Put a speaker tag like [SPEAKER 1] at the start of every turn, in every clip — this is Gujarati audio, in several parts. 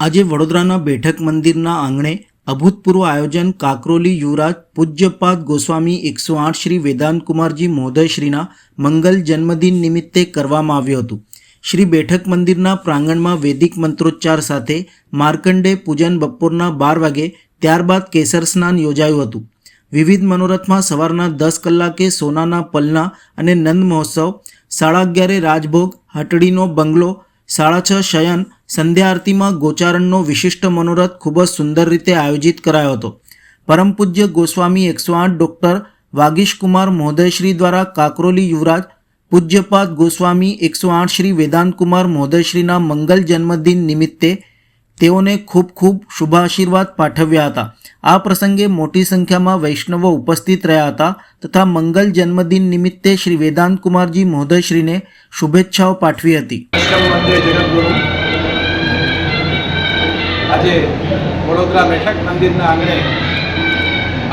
[SPEAKER 1] આજે વડોદરાના બેઠક મંદિરના આંગણે અભૂતપૂર્વ આયોજન કાકરોલી યુવરાજ પૂજ્યપાદ ગોસ્વામી એકસો આઠ શ્રી વેદાંત કુમારજી મહોદયશ્રીના મંગલ જન્મદિન નિમિત્તે કરવામાં આવ્યું હતું. શ્રી બેઠક મંદિરના પ્રાંગણમાં વૈદિક મંત્રોચ્ચાર સાથે માર્કંડે પૂજન બપોરના બાર વાગે ત્યારબાદ કેસર સ્નાન યોજાયું હતું. વિવિધ મનોરથમાં સવારના દસ કલાકે સોનાના પલના અને નંદ મહોત્સવ, સાડા અગિયારે રાજભોગ, હટડીનો બંગલો સાડા છ શયન સંધ્યા આરતીમાં ગોચારણનો વિશિષ્ટ મનોરથ ખૂબ જ સુંદર રીતે આયોજિત કરાયો હતો. પરમ પૂજ્ય ગોસ્વામી એકસો આઠ ડૉક્ટર વાગીશકુમાર મહોદયશ્રી દ્વારા કાકરોલી યુવરાજ, પૂજ્યપાદ ગોસ્વામી એકસો આઠ શ્રી વેદાંતકુમાર મહોદયશ્રીના મંગલ જન્મદિન નિમિત્તે તેઓને ખૂબ ખૂબ શુભાશીર્વાદ પાઠવ્યા હતા. આ પ્રસંગે મોટી સંખ્યામાં વૈષ્ણવો ઉપસ્થિત રહ્યા હતા તથા મંગલ જન્મદિન નિમિત્તે શ્રી વેદાંતકુમારજી મહોદયશ્રીને શુભેચ્છાઓ પાઠવી હતી.
[SPEAKER 2] વૈષ્ણવ મંદિર જગતગુરુ આજે વડોદરા બેઠક મંદિરના આંગણે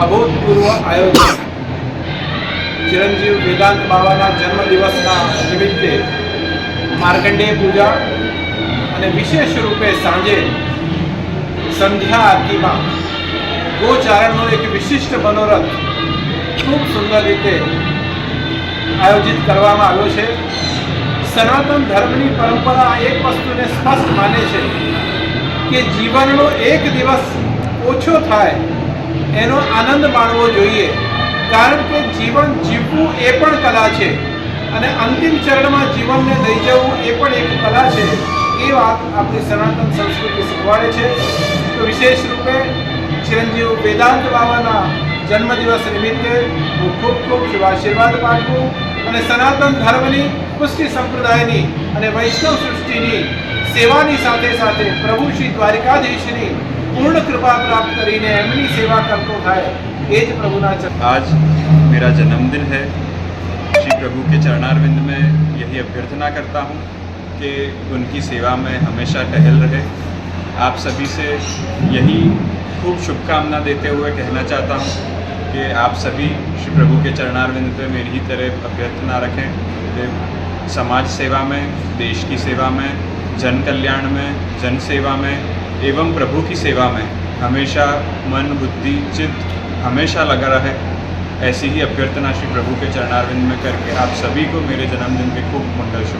[SPEAKER 2] અભૂતપૂર્વ આયોજન ચિરંજીવ વેદાંત બાબાના જન્મદિવસના નિમિત્તે માર્કંડેય પૂજા અને વિશેષ રૂપે સાંજે સંધ્યા આરતીમાં ગોચારણનો એક વિશિષ્ટ મનોરથ ખૂબ સુંદર રીતે આયોજિત કરવામાં આવ્યો છે. સનાતન ધર્મની પરંપરા એક વસ્તુને સ્પષ્ટ માને છે કે જીવનનો એક દિવસ ઓછો થાય એનો આનંદ માણવો જોઈએ, કારણ કે જીવન જીવવું એ પણ કલા છે અને અંતિમ ચરણમાં જીવનને લઈ જવું એ પણ એક કલા છે. એ વાત આપણી સનાતન સંસ્કૃતિ શીખવાડે છે. તો વિશેષ રૂપે ચિરંજીવ વેદાંત બાબાના જન્મદિવસ નિમિત્તે હું ખૂબ ખૂબ શુભાશીર્વાદ પાઠવું અને સનાતન ધર્મની પુષ્ટિ સંપ્રદાયની અને વૈષ્ણવ સૃષ્ટિની સેવાની સાથે સાથે પ્રભુ શ્રી દ્વારિકાધીશની પૂર્ણ કૃપા પ્રાપ્ત કરીને એમની સેવા કરતો થાય એ જ પ્રભુના ચરણ
[SPEAKER 3] आज मेरा जन्मदिन है श्री प्रभु के चरणारविंद में यही अभ्यर्थना करता हूँ कि उनकी सेवा में हमेशा टहल रहे आप सभी से यही खूब शुभकामना देते हुए कहना चाहता हूँ कि आप सभी श्री प्रभु के चरणारविंद पे मेरी ही तरह अभ्यर्थना रखें कि समाज सेवा में, देश की सेवा में, जन कल्याण में, जन सेवा में, एवं प्रभु की सेवा में हमेशा मन, बुद्धि, चित्त हमेशा लगा रहे। ऐसी ही अभ्यर्थना श्री प्रभु के चरणारविंद में करके आप सभी को मेरे जन्मदिन के खूब मंगल शुभ।